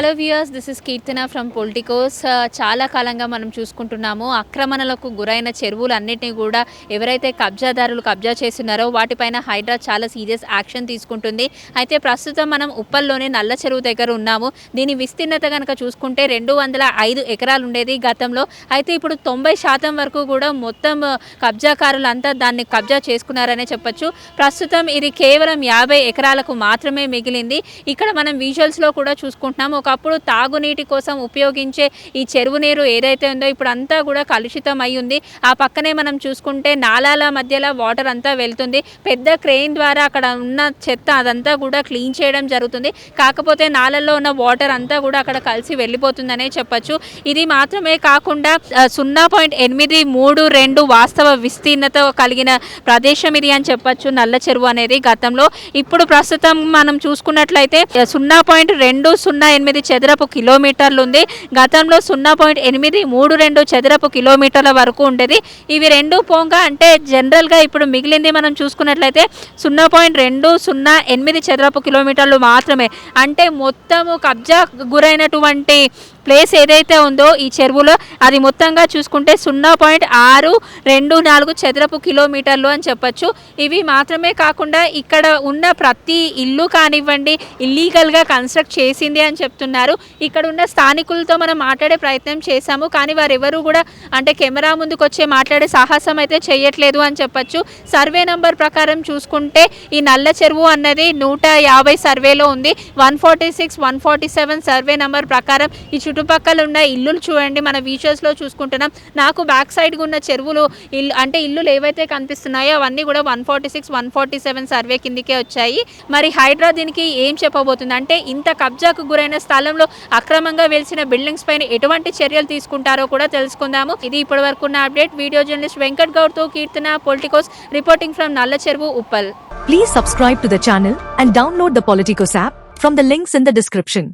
Hello viewers this is Keerthana from Politicos చాలా కాలంగా మనం చూసుకుంటున్నాము. ఆక్రమణలకు గురైన చెరువులు అన్నిటినీ కూడా ఎవరైతే కబ్జాదారులు కబ్జా చేస్తున్నారో వాటిపైన హైడ్రా చాలా సీరియస్ యాక్షన్ తీసుకుంటుంది. అయితే ప్రస్తుతం మనం ఉప్పల్లోనే నల్ల చెరువు దగ్గర ఉన్నాము. దీని విస్తీర్ణత కనుక చూసుకుంటే రెండు వందల ఐదు ఎకరాలు ఉండేది గతంలో. అయితే ఇప్పుడు తొంభై శాతం వరకు కూడా మొత్తం uh, కబ్జాకారులంతా దాన్ని కబ్జా చేసుకున్నారనే చెప్పొచ్చు. ప్రస్తుతం ఇది కేవలం యాభై ఎకరాలకు మాత్రమే మిగిలింది. ఇక్కడ మనం విజువల్స్లో కూడా చూసుకుంటున్నాం ఒకప్పుడు తాగునీటి కోసం ఉపయోగించే ఈ చెరువు నీరు ఏదైతే ఉందో ఇప్పుడు అంతా కూడా కలుషితం అయి ఉంది ఆ పక్కనే మనం చూసుకుంటే నాలాల మధ్యలో వాటర్ అంతా వెళ్తుంది. పెద్ద క్రెయిన్ ద్వారా అక్కడ ఉన్న చెత్త అదంతా కూడా క్లీన్ చేయడం జరుగుతుంది. కాకపోతే నాలల్లో ఉన్న వాటర్ అంతా కూడా అక్కడ కలిసి వెళ్ళిపోతుందనే చెప్పొచ్చు. ఇది మాత్రమే కాకుండా సున్నా పాయింట్ ఎనిమిది మూడు రెండు వాస్తవ విస్తీర్ణత కలిగిన ప్రదేశం ఇది అని చెప్పొచ్చు నల్ల చెరువు అనేది గతంలో. ఇప్పుడు ప్రస్తుతం మనం చూసుకున్నట్లయితే సున్నా పాయింట్ రెండు సున్నా ఎనిమిది ఎనిమిది చదరపు కిలోమీటర్లు ఉంది. గతంలో సున్నా పాయింట్ ఎనిమిది మూడు రెండు చదరపు కిలోమీటర్ల వరకు ఉండేది. ఇవి రెండు పోగా అంటే జనరల్గా ఇప్పుడు మిగిలింది మనం చూసుకున్నట్లయితే సున్నా పాయింట్ రెండు సున్నా ఎనిమిది చదరపు కిలోమీటర్లు మాత్రమే. అంటే మొత్తము కబ్జా గురైనటువంటి ప్లేస్ ఏదైతే ఉందో ఈ చెరువులో అది మొత్తంగా చూసుకుంటే సున్నా పాయింట్ ఆరు రెండు నాలుగు చదరపు కిలోమీటర్లు అని చెప్పచ్చు. ఇవి మాత్రమే కాకుండా ఇక్కడ ఉన్న ప్రతి ఇల్లు కానివ్వండి ఇల్లీగల్గా కన్స్ట్రక్ట్ చేసింది అని చెప్తున్నారు. ఇక్కడ ఉన్న స్థానికులతో మనం మాట్లాడే ప్రయత్నం చేశాము కానీ వారు కూడా అంటే కెమెరా ముందుకు వచ్చే మాట్లాడే సాహసం అయితే చేయట్లేదు అని చెప్పచ్చు. సర్వే నంబర్ ప్రకారం చూసుకుంటే ఈ నల్ల చెరువు అన్నది నూట యాభై సర్వేలో ఉంది. One forty six one forty seven survey number ప్రకారం ఈ చుట్టుపక్కల ఉన్న ఇల్లులు చూడండి. మన విజువల్స్లో చూసుకుంటున్నాం. నాకు బ్యాక్ సైడ్గా ఉన్న చెరువులు ఇల్లు అంటే ఇల్లులు ఏవైతే కనిపిస్తున్నాయో అవన్నీ కూడా one forty six one forty seven survey కిందికే వచ్చాయి. మరి హైడ్రా దీనికి ఏం చెప్పబోతుంది? అంటే ఇంత కబ్జాకు గురైన స్థలంలో అక్రమంగా వెలిసిన బిల్డింగ్స్ పైన ఎటువంటి చర్యలు తీసుకుంటారో కూడా తెలుసుకుందాము. ఇది ఇప్పటి వరకు ఉన్న update. Video journalist Venkat గౌడ్తో Keerthana Politicos reporting from Nalla Cheruvu Uppal. Please subscribe to the channel and download the Politicos app from the links in the description